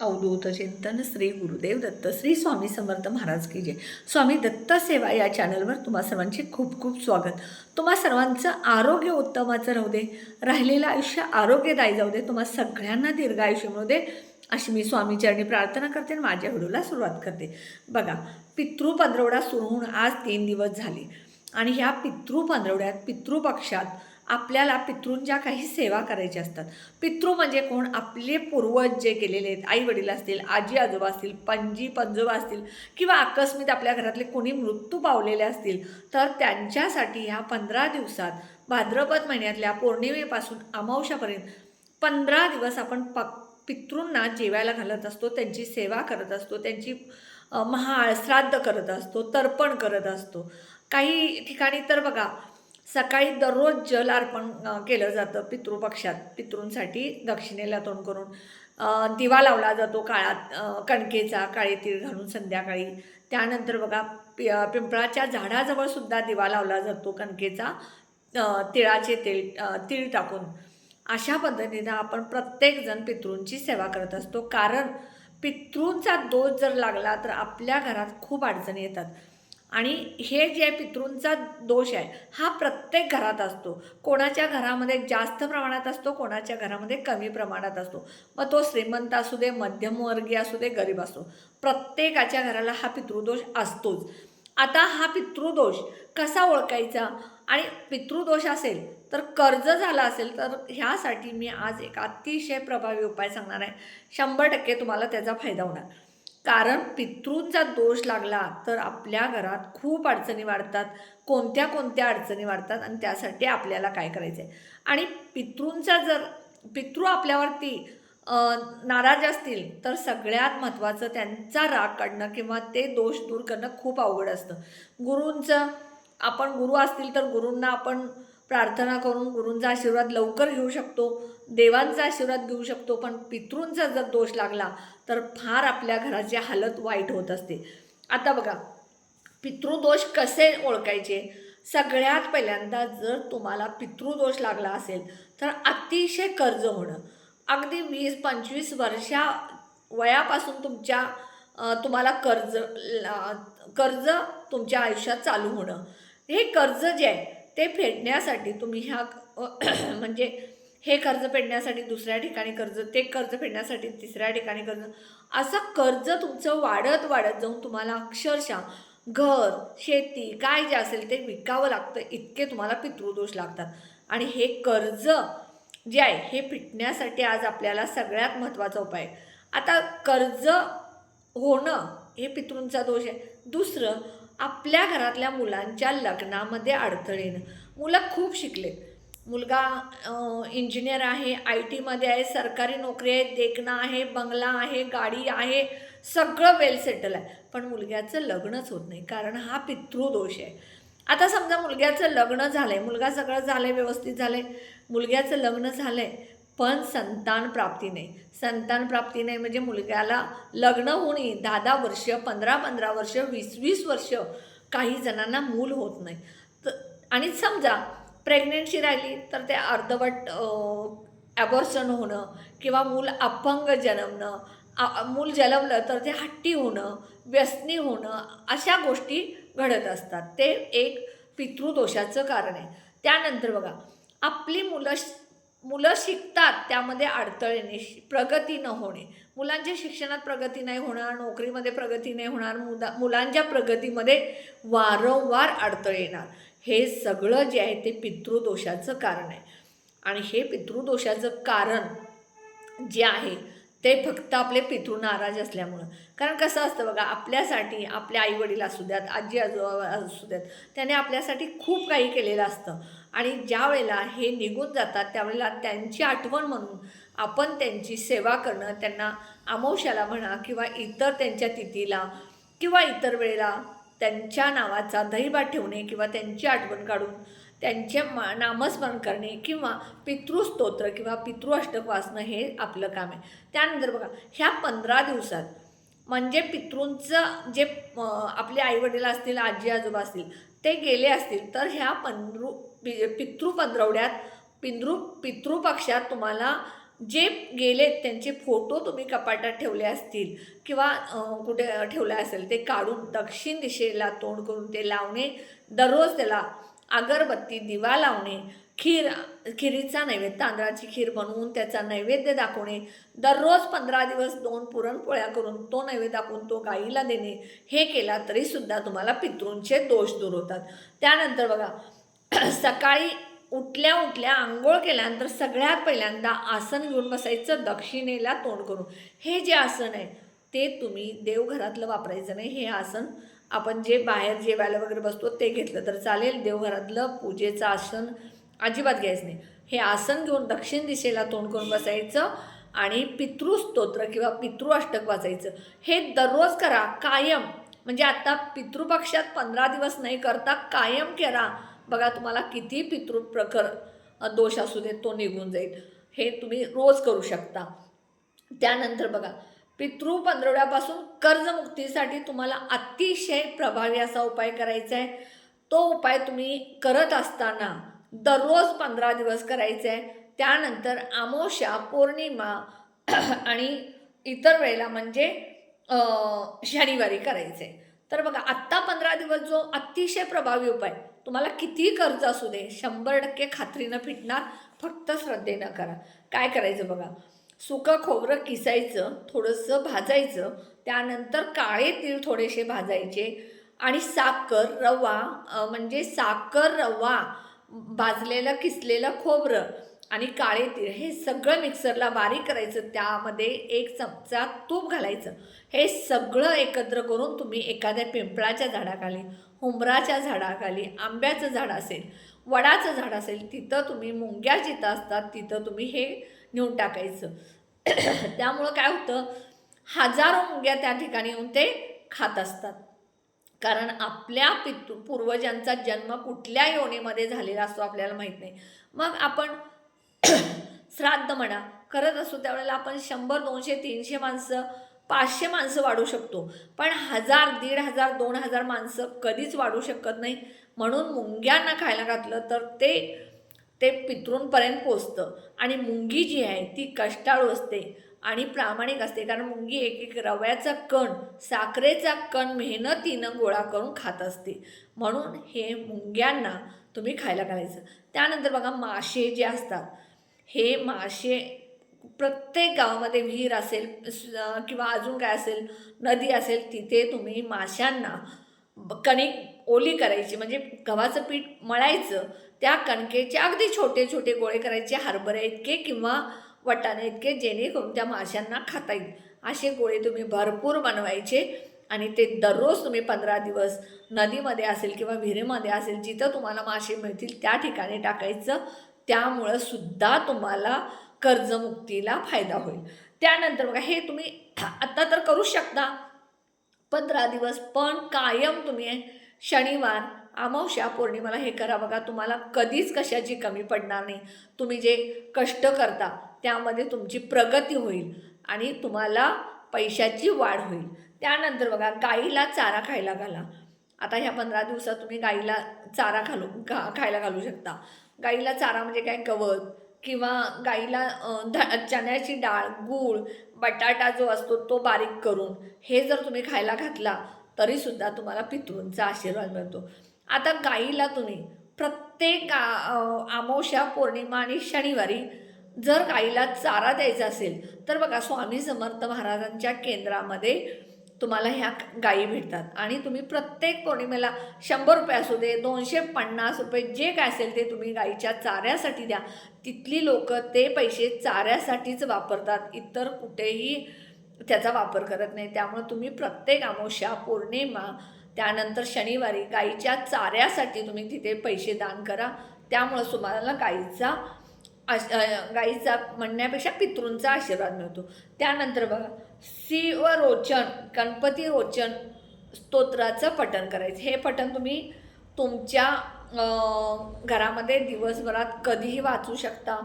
अवधूत चिंतन श्री गुरुदेव दत्त श्री स्वामी समर्थ महाराज की जय. स्वामी दत्त सेवा या चॅनलवर तुम्हा सर्वांचे खूप खूप स्वागत. तुम्हा सर्वांचं आरोग्य उत्तमाचं राहू दे. राहिलेलं आयुष्य आरोग्यदायी जाऊ दे. तुम्हा सगळ्यांना दीर्घ आयुष्य मिळू दे. अशी मी स्वामीचरणी प्रार्थना करते आणि माझ्या व्हिडिओला सुरुवात करते. बघा पितृ पंधरवडा सुरू होऊन आज तीन दिवस झाले. आणि ह्या पितृ पंधरवड्यात पितृपक्षात आपल्याला पितृंच्या काही सेवा करायच्या असतात. पितृ म्हणजे कोण? आपले पूर्वज जे गेलेले आहेत. आई वडील असतील आजी आजोबा असतील पणजी पंजोबा असतील किंवा आकस्मित आपल्या घरातले कोणी मृत्यू पावलेले असतील तर त्यांच्यासाठी ह्या पंधरा दिवसात भाद्रपद महिन्यातल्या पौर्णिमेपासून अमावश्यापर्यंत पंधरा दिवस आपण प पितृंना जेवायला घालत असतो त्यांची सेवा करत असतो त्यांची महाळ श्राद्ध करत असतो तर्पण करत असतो. काही ठिकाणी तर बघा सकाळी दररोज जल अर्पण केलं जातं पितृपक्षात. पितृंसाठी दक्षिणेला तोंड करून दिवा लावला जातो काळात कणकेचा काळे तीळ घालून संध्याकाळी. त्यानंतर बघा पि पिंपळाच्या झाडाजवळसुद्धा दिवा लावला जातो कणकेचा तिळाचे तेल तीळ टाकून. अशा पद्धतीनं आपण प्रत्येकजण पितृंची सेवा करत असतो. कारण पितृंचा दोष जर लागला तर आपल्या घरात खूप अडचणी येतात. आणि हे जे पितृंचा दोष आहे हा प्रत्येक घरात असतो. कोणाच्या घरामध्ये जास्त प्रमाणात असतो कोणाच्या घरामध्ये कमी प्रमाणात असतो. मग तो श्रीमंत असू दे मध्यमवर्गीय असू दे गरीब असो. प्रत्येकाच्या घराला हा पितृदोष असतोच. आता हा पितृदोष कसा ओळखायचा? आणि पितृदोष असेल तर कर्ज झाला असेल तर ह्यासाठी मी आज एक अतिशय प्रभावी उपाय सांगणार आहे. शंभर टक्के तुम्हाला त्याचा फायदा होणार. कारण पितृंचा दोष लागला तर आपल्या घरात खूप अडचणी वाढतात कोणत्या कोणत्या अडचणी वाढतात आणि त्यासाठी आपल्याला काय करायचं आहे आणि पितृंचा जर पितृ आपल्यावरती नाराज असतील तर सगळ्यात महत्त्वाचं त्यांचा राग काढणं किंवा ते दोष दूर करणं खूप अवघड असतं. गुरूंचं आपण गुरु असतील तर गुरूंना आपण प्रार्थना करून गुरूंचा आशीर्वाद लवकर घेऊ शकतो देवांचा आशीर्वाद घेऊ शकतो पण पितृंचा जर दोष लागला तर फार आपल्या घराची हालत वाईट होत असते. आता बघा पितृदोष कसे ओळखायचे? सगळ्यात पहिल्यांदा जर तुम्हाला पितृदोष लागला असेल तर अतिशय कर्ज होणं. अगदी वीस पंचवीस वर्षा वयापासून तुमच्या तुम्हाला कर्ज कर्ज तुमच्या आयुष्यात चालू होणं. हे कर्ज जे आहे ते फेडण्यासाठी तुम्ही ह्या म्हणजे हे कर्ज फेडण्यासाठी दुसऱ्या ठिकाणी कर्ज ते कर्ज फेडण्यासाठी तिसऱ्या ठिकाणी कर्ज असं कर्ज तुमचं वाढत वाढत जाऊन तुम्हाला अक्षरशः घर शेती काय जे असेल ते विकावं लागतं इतके तुम्हाला पितृदोष लागतात. आणि हे कर्ज जे आहे हे फिटण्यासाठी आज आपल्याला सगळ्यात महत्त्वाचा उपाय आता कर्ज होणं हे पितृंचा दोष आहे. दुसरं आपल्या घरातल्या मुलांच्या लग्नामध्ये अडथळे येणं. मुलं खूप शिकले मुलगा इंजिनियर आहे आय टीमध्ये आहे सरकारी नोकरी आहे देखणं आहे बंगला आहे गाडी आहे सगळं वेल सेटल आहे. पण मुलग्याचं लग्नच होत नाही कारण हा पितृदोष आहे. आता समजा मुलग्याचं लग्न झालं आहे मुलगा सगळं झालं आहे व्यवस्थित झालं आहे मुलग्याचं लग्न झालं आहे पण संतान प्राप्ती नाही. संतान प्राप्ती नाही म्हणजे मुलग्याला लग्न होणे दहा दहा वर्ष पंधरा पंधरा वर्ष वीस वीस वर्ष काही जणांना मूल होत नाही. तर आणि समजा प्रेग्नेन्सी राहिली तर ते अर्धवट ॲबॉर्शन होणं किंवा मूल अपंग जन्मणं आ- मूल जन्मलं तर ते हट्टी होणं व्यसनी होणं अशा गोष्टी घडत असतात. ते एक पितृदोषाचं कारण आहे. त्यानंतर बघा आपली मुलं श- मुलं शिकतात त्यामध्ये अडथळे येणे प्रगती न होणे. मुलांच्या शिक्षणात प्रगती नाही होणार नोकरीमध्ये प्रगती नाही होणार मुदा मुलांच्या प्रगतीमध्ये वारंवार अडथळे येणार. हे सगळं जे आहे ते पितृदोषाचं कारण आहे. आणि हे पितृदोषाचं कारण जे आहे ते फक्त आपले पितृ नाराज असल्यामुळं. कारण कसं असतं बघा आपल्यासाठी आपल्या आईवडील असू द्यात आजी आजोबा असू द्यात त्याने आपल्यासाठी खूप काही केलेलं असतं. आणि ज्या वेळेला हे निघून जातात त्यावेळेला त्यांची आठवण म्हणून आपण त्यांची सेवा करणं त्यांना अमावश्याला म्हणा किंवा इतर त्यांच्या तिथीला किंवा इतर वेळेला त्यांच्या नावाचा दहीभात ठेवणे किंवा त्यांची आठवण काढून त्यांचे मा नामस्मरण करणे किंवा पितृस्तोत्र किंवा पितृअष्टक वाचणं हे आपलं काम आहे. त्यानंतर बघा ह्या पंधरा दिवसात म्हणजे पितृंचं जे आपले आईवडील असतील आजी आजोबा असतील ते गेले असतील तर ह्या पंधरू पि पितृ पंधरवड्यात पिंद्रू पितृपक्षात तुम्हाला जे गेलेत त्यांचे फोटो तुम्ही कपाटात ठेवले असतील किंवा कुठे ठेवले असेल ते काढून दक्षिण दिशेला तोंड करून ते लावणे दररोज त्याला अगरबत्ती दिवा लावणे खीर खिरीचा नैवेद्य तांदळाची खीर बनवून त्याचा नैवेद्य दाखवणे दररोज पंधरा दिवस दोन पुरणपोळ्या करून तो नैवेद्य दाखवून तो गाईला देणे हे केला तरीसुद्धा तुम्हाला पितृंचे दोष दूर होतात. त्यानंतर बघा सकाळी उठल्या उठल्या आंघोळ केल्यानंतर सगळ्यात पहिल्यांदा आसन घेऊन बसायचं दक्षिणेला तोंड करून. हे जे आसन आहे ते तुम्ही देवघरातलं वापरायचं नाही. हे आसन आपण जे बाहेर जेवायला वगैरे बसतो ते घेतलं तर चालेल. देवघरातलं पूजेचं आसन अजिबात घ्यायचं नाही. हे आसन घेऊन दक्षिण दिशेला तोंड करून बसायचं आणि पितृस्तोत्र किंवा पितृअष्टक वाचायचं. हे दररोज करा. कायम. म्हणजे आता पितृपक्षात पंधरा दिवस नाही करता कायम करा. बघा तुम्हाला किती पितृ प्रखर दोष असू देत तो निघून जाईल. हे तुम्ही रोज करू शकता. त्यानंतर बघा पितृ पंधरवड्यापासून कर्जमुक्तीसाठी तुम्हाला अतिशय प्रभावी असा उपाय करायचा आहे. तो उपाय तुम्ही करत असताना दररोज पंधरा दिवस करायचा आहे. त्यानंतर आमोशा पौर्णिमा आणि इतर वेळेला म्हणजे शनिवारी करायचं. आहे तर बघा आत्ता पंधरा दिवस जो अतिशय प्रभावी उपाय तुम्हाला किती कर्ज असू दे शंभर टक्के खात्रीनं फिटणार फक्त श्रद्धेनं करा. काय करायचं बघा? सुकं खोबरं किसायचं थोडंसं भाजायचं त्यानंतर काळे तीळ थोडेसे भाजायचे आणि साखर रवा म्हणजे साखर रवा भाजलेलं किसलेलं खोबरं आणि काळे तीळ हे सगळं मिक्सरला बारीक करायचं. त्यामध्ये एक चमचा तूप घालायचं. हे सगळं एकत्र करून तुम्ही एखाद्या पिंपळाच्या झाडाखाली हुंबराच्या झाडाखाली आंब्याचं झाड असेल वडाचं झाड असेल तिथं तुम्ही मुंग्या जिथं असतात तिथं तुम्ही हे नेऊन टाकायचं. त्यामुळं काय होतं हजारो मुंग्या त्या ठिकाणी येऊन ते खात असतात. कारण आपल्या पितू पूर्वजांचा जन्म कुठल्या योनीमध्ये झालेला असतो आपल्याला माहीत नाही. मग आपण श्राद्ध म्हणा करत असतो त्यावेळेला आपण शंभर दोनशे तीनशे माणसं पाचशे माणसं वाढू शकतो. पण हजार दीड हजार दोन हजार माणसं कधीच वाढू शकत नाही. म्हणून मुंग्यांना खायला घातलं तर ते ते पितृंपर्यंत पोचतं. आणि मुंगी जी आहे ती कष्टाळू असते आणि प्रामाणिक असते. कारण मुंगी एक एक रव्याचा कण साखरेचा कण मेहनतीनं गोळा करून खात असते. म्हणून हे मुंग्यांना तुम्ही खायला घालायचं. त्यानंतर बघा मासे जे असतात हे मासे प्रत्येक गावामध्ये विहीर असेल स- किंवा अजून काय असेल नदी असेल तिथे तुम्ही माशांना कणिक ओली करायची. म्हणजे गव्हाचं पीठ मळायचं त्या कणकेचे अगदी छोटे छोटे गोळे करायचे हरभरे इतके किंवा वटाणे इतके जेणेकरून त्या माशांना खाता येईल. असे गोळे तुम्ही भरपूर बनवायचे आणि ते दररोज तुम्ही पंधरा दिवस नदीमध्ये असेल किंवा विहिरीमध्ये असेल जिथं तुम्हाला मासे मिळतील त्या ठिकाणी टाकायचं. त्यामुळं सुद्धा तुम्हाला कर्जमुक्तीला फायदा होईल. त्यानंतर बघा हे तुम्ही आत्ता तर करू शकता. पंधरा दिवस पण कायम तुम्ही शनिवार अमावश्या पौर्णिमाला हे करा बघा. तुम्हाला कधीच कशाची कमी पडणार नाही. तुम्ही जे कष्ट करता त्यामध्ये तुमची प्रगती होईल आणि तुम्हाला पैशाची वाढ होईल. त्यानंतर बघा गाईला चारा खायला घाला. आता ह्या पंधरा दिवसात तुम्ही गाईला चारा घालू घा खायला घालू शकता. गाईला चारा म्हणजे काय? गवत किंवा गाईला ध चण्याची डाळ गूळ बटाटा जो असतो तो बारीक करून हे जर तुम्ही खायला घातला तरीसुद्धा तुम्हाला पितृंचा आशीर्वाद मिळतो. आता गाईला तुम्ही प्रत्येक आ- पौर्णिमा आणि शनिवारी जर गाईला चारा द्यायचा असेल तर बघा स्वामी समर्थ महाराजांच्या केंद्रामध्ये तुम्हाला ह्या गायी भेटतात. आणि तुम्ही प्रत्येक पौर्णिमेला शंभर रुपये असू दे दोनशे पन्नास रुपये जे काय असेल ते तुम्ही गाईच्या चाऱ्यासाठी द्या. तिथली लोक ते पैसे चाऱ्यासाठीच वापरतात. इतर कुठेही त्याचा वापर करत नाही. त्यामुळे तुम्ही प्रत्येक अमावस्या पौर्णिमा त्यानंतर शनिवारी गाईच्या चाऱ्यासाठी तुम्ही तिथे पैसे दान करा. त्यामुळं तुम्हाला गाईचा आश गाईचा म्हणण्यापेक्षा पितृंचा आशीर्वाद मिळतो. त्यानंतर बघा शिवरोचन गणपती रोचन स्तोत्राचं पठण करायचं. हे पठण तुम्ही तुमच्या घरामध्ये दिवसभरात कधीही वाचू शकता.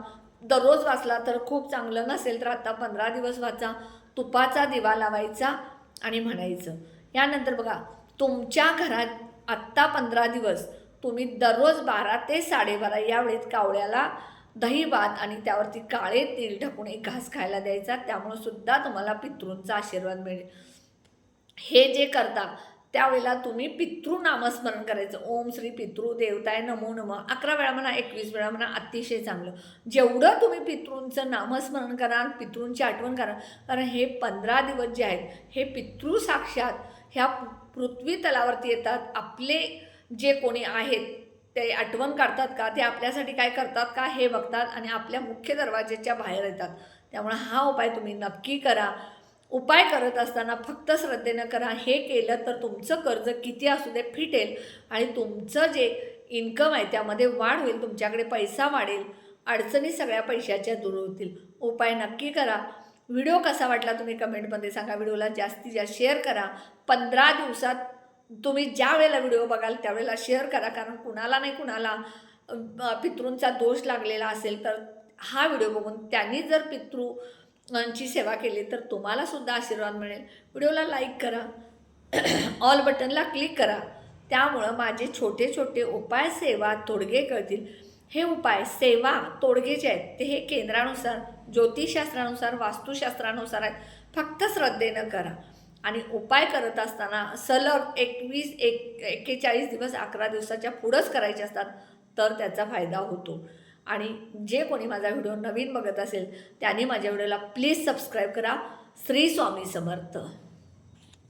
दररोज वाचला तर खूप चांगलं नसेल तर आता पंधरा दिवस वाचा तुपाचा दिवा लावायचा आणि म्हणायचं. यानंतर बघा तुमच्या घरात आत्ता पंधरा दिवस तुम्ही दररोज बारा ते साडेबारा या वेळेत कावळ्याला दही भात आणि त्यावरती काळे तेल टाकून एक घास खायला द्यायचा. त्यामुळं सुद्धा तुम्हाला पितृंचा आशीर्वाद मिळेल. हे जे करता त्यावेळेला तुम्ही पितृ नामस्मरण करायचं. ओम श्री पितृ देवताय नमो नम. अकरा वेळा म्हणा एकवीस वेळा म्हणा अतिशय चांगलं. जेवढं तुम्ही पितृंचं नामस्मरण कराल पितृंची आठवण करा कारण हे पंधरा दिवस जे आहेत हे पितृ साक्षात ह्या पृथ्वी तलावरती येतात. आपले जे कोणी आहेत ते आठवण काढतात का? ते आपल्यासाठी काय करतात का? हे बघतात आणि आपल्या मुख्य दरवाजेच्या बाहेर येतात. त्यामुळे हा उपाय तुम्ही नक्की करा. उपाय करत असताना फक्त श्रद्धेनं करा. हे केलं तर तुमचं कर्ज किती असू दे फिटेल आणि तुमचं जे इन्कम आहे त्यामध्ये वाढ होईल तुमच्याकडे पैसा वाढेल अडचणी सगळ्या पैशाच्या दूर होतील. उपाय नक्की करा. व्हिडिओ कसा वाटला तुम्ही कमेंटमध्ये सांगा. व्हिडिओला जास्तीत जास्त शेअर करा. पंधरा दिवसात तुम्ही ज्या वेळेला व्हिडिओ बघाल त्यावेळेला शेअर करा. कारण कुणाला नाही कुणाला पितृंचा दोष लागलेला असेल तर हा व्हिडिओ बघून त्यांनी जर पितृंची सेवा केली तर तुम्हाला सुद्धा आशीर्वाद मिळेल. व्हिडिओला लाईक करा. ऑल बटनला क्लिक करा. त्यामुळं माझे छोटे छोटे उपाय सेवा तोडगे कळतील. हे उपाय सेवा तोडगे जे आहेत. ते हे केंद्रानुसार ज्योतिषशास्त्रानुसार वास्तुशास्त्रानुसार आहेत. फक्त श्रद्धेनं करा. आणि उपाय करत असताना सलग एकवीस एक एक्केचाळीस दिवस अकरा दिवसाच्या पुढंच करायचे असतात तर त्याचा फायदा होतो. आणि जे कोणी माझा व्हिडिओ नवीन बघत असेल त्याने माझ्या व्हिडिओला प्लीज सबस्क्राईब करा. श्री स्वामी समर्थ.